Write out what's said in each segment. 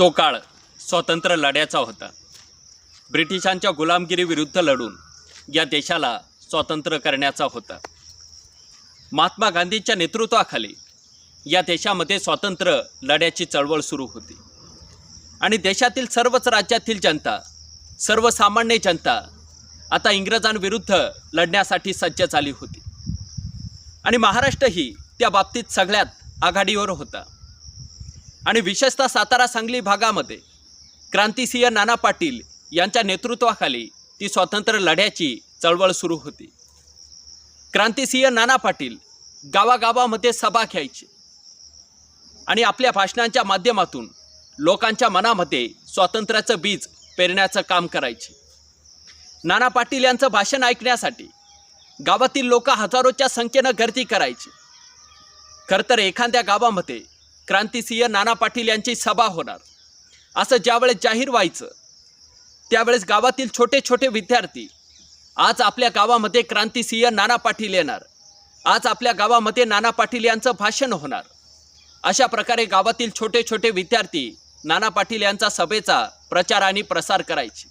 तो काळ स्वातंत्र्य लढ्याचा होता. ब्रिटिशांच्या गुलामगिरीविरुद्ध लढून या देशाला स्वातंत्र्य करण्याचा होता. महात्मा गांधींच्या नेतृत्वाखाली या देशामध्ये स्वातंत्र्य लढ्याची चळवळ सुरू होती. आणि देशातील सर्वच राज्यातील जनता सर्वसामान्य जनता आता इंग्रजांविरुद्ध लढण्यासाठी सज्ज झाली होती. आणि महाराष्ट्रही त्या बाबतीत सगळ्यात आघाडीवर होता. आणि विशेषतः सातारा सांगली भागामध्ये क्रांतिसिंह नाना पाटील यांच्या नेतृत्वाखाली ती स्वातंत्र्य लढ्याची चळवळ सुरू होती. क्रांतिसिंह नाना पाटील गावागावामध्ये सभा घ्यायचे आणि आपल्या भाषणांच्या माध्यमातून लोकांच्या मनामध्ये स्वातंत्र्याचं बीज पेरण्याचं काम करायचे. नाना पाटील यांचं भाषण ऐकण्यासाठी गावातील लोक हजारोच्या संख्येनं गर्दी करायची. खरं तर एखाद्या गावामध्ये क्रांतिसिंह नाना पाटील यांची सभा होणार. असं ज्यावेळेस जाहीर व्हायचं त्यावेळेस गावातील छोटे छोटे विद्यार्थी आज आपल्या गावामध्ये क्रांतिसिंह नाना पाटील येणार. आज आपल्या गावामध्ये नाना पाटील यांचं भाषण होणार. अशा प्रकारे गावातील छोटे छोटे विद्यार्थी नाना पाटील यांचा सभेचा प्रचार आणि प्रसार करायचे.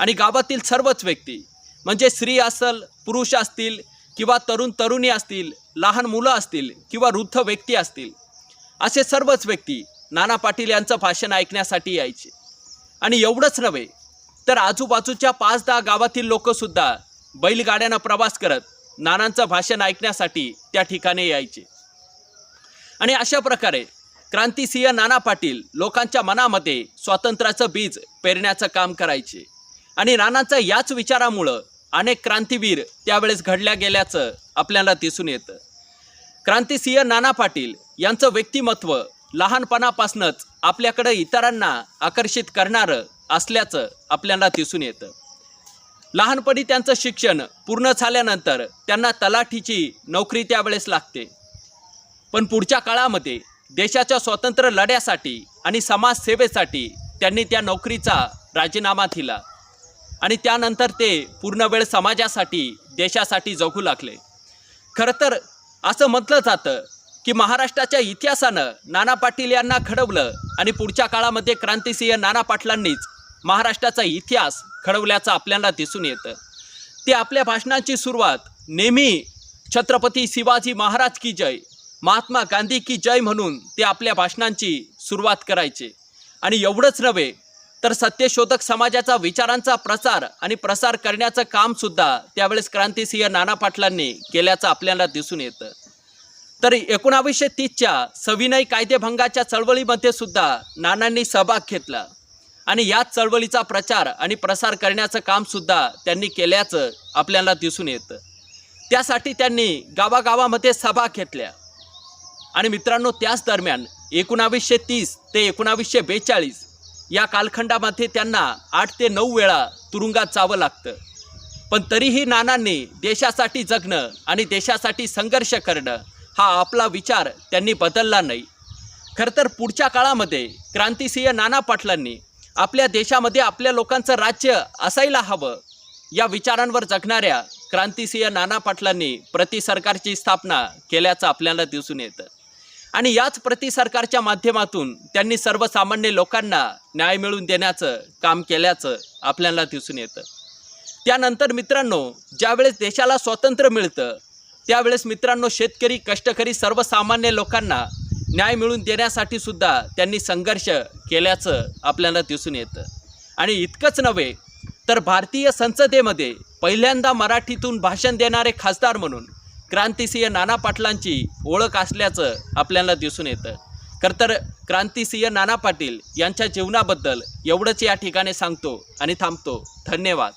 आणि गावातील सर्वच व्यक्ती म्हणजे स्त्री असल पुरुष असतील किंवा तरुण तरुणी असतील लहान मुलं असतील किंवा वृद्ध व्यक्ती असतील असे सर्वच व्यक्ती नाना पाटील यांचं भाषण ऐकण्यासाठी यायचे. आणि एवढंच नव्हे तर आजूबाजूच्या पाच दहा गावातील लोकसुद्धा बैलगाड्यानं प्रवास करत नानांचं भाषण ऐकण्यासाठी त्या ठिकाणी यायचे. आणि अशा प्रकारे क्रांतिसिंह नाना पाटील लोकांच्या मनामध्ये स्वातंत्र्याचं बीज पेरण्याचं काम करायचे. आणि नानांचा याच विचारामुळं अनेक क्रांतीवीर त्यावेळेस घडल्या गेल्याचं आपल्याला दिसून येतं. क्रांतिसिंह नाना पाटील यांचं व्यक्तिमत्व लहानपणापासूनच आपल्याकडं इतरांना आकर्षित करणारं असल्याचं आपल्याला दिसून येतं. लहानपणी त्यांचं शिक्षण पूर्ण झाल्यानंतर त्यांना तलाठीची नोकरी त्यावेळेस लागते. पण पुढच्या काळामध्ये देशाच्या स्वातंत्र्य लढ्यासाठी आणि समाजसेवेसाठी त्यांनी त्या नोकरीचा राजीनामा दिला आणि त्यानंतर ते पूर्ण वेळ समाजासाठी देशासाठी जगू लागले. खरं तर असं म्हटलं जातं की महाराष्ट्राच्या इतिहासानं नाना पाटील यांना घडवलं आणि पुढच्या काळामध्ये क्रांतिसिंह नाना पाटलांनीच महाराष्ट्राचा इतिहास घडवल्याचं आपल्याला दिसून येतं. ते आपल्या भाषणाची सुरुवात नेहमी छत्रपती शिवाजी महाराज की जय महात्मा गांधी की जय म्हणून ते आपल्या भाषणांची सुरुवात करायचे. आणि एवढंच नव्हे तर सत्यशोधक समाजाचा विचारांचा प्रसार आणि प्रसार करण्याचं कामसुद्धा त्यावेळेस क्रांतिसिंह नाना पाटलांनी केल्याचं आपल्याला दिसून येतं. तर एकोणावीसशे तीसच्या सविनय कायदेभंगाच्या चळवळीमध्ये सुद्धा नानांनी सहभाग घेतला. आणि याच चळवळीचा प्रचार आणि प्रसार करण्याचं कामसुद्धा त्यांनी केल्याचं आपल्याला दिसून येतं. त्यासाठी त्यांनी गावागावामध्ये सभा घेतल्या. आणि मित्रांनो त्याच दरम्यान एकोणावीसशे तीस ते एकोणावीसशे बेचाळीस या कालखंडामध्ये त्यांना आठ ते नऊ वेळा तुरुंगात जावं लागतं. पण तरीही नानांनी देशासाठी जगणं आणि देशासाठी संघर्ष करणं हा आपला विचार त्यांनी बदलला नाही. खरं तर पुढच्या काळामध्ये क्रांतिसिंह नाना पाटलांनी आपल्या देशामध्ये आपल्या लोकांचं राज्य असायला हवं या विचारांवर जगणाऱ्या क्रांतिसिंह नाना पाटलांनी प्रति सरकारची स्थापना केल्याचं आपल्याला दिसून येतं. आणि याच प्रति सरकारच्या माध्यमातून त्यांनी सर्वसामान्य लोकांना न्याय मिळवून देण्याचं काम केल्याचं आपल्याला दिसून येतं. त्यानंतर मित्रांनो ज्यावेळेस देशाला स्वातंत्र्य मिळतं त्यावेळेस मित्रांनो शेतकरी कष्टकरी सर्वसामान्य लोकांना न्याय मिळून देण्यासाठी सुद्धा त्यांनी संघर्ष केल्याचं आपल्याला दिसून येतं. आणि इतकंच नव्हे तर भारतीय संसदेमध्ये पहिल्यांदा मराठीतून भाषण देणारे खासदार म्हणून क्रांतिसिंह नाना पाटलांची ओळख असल्याचं आपल्याला दिसून येतं. खरं तर क्रांतिसिंह नाना पाटील यांच्या जीवनाबद्दल एवढंच या ठिकाणी सांगतो आणि थांबतो. धन्यवाद.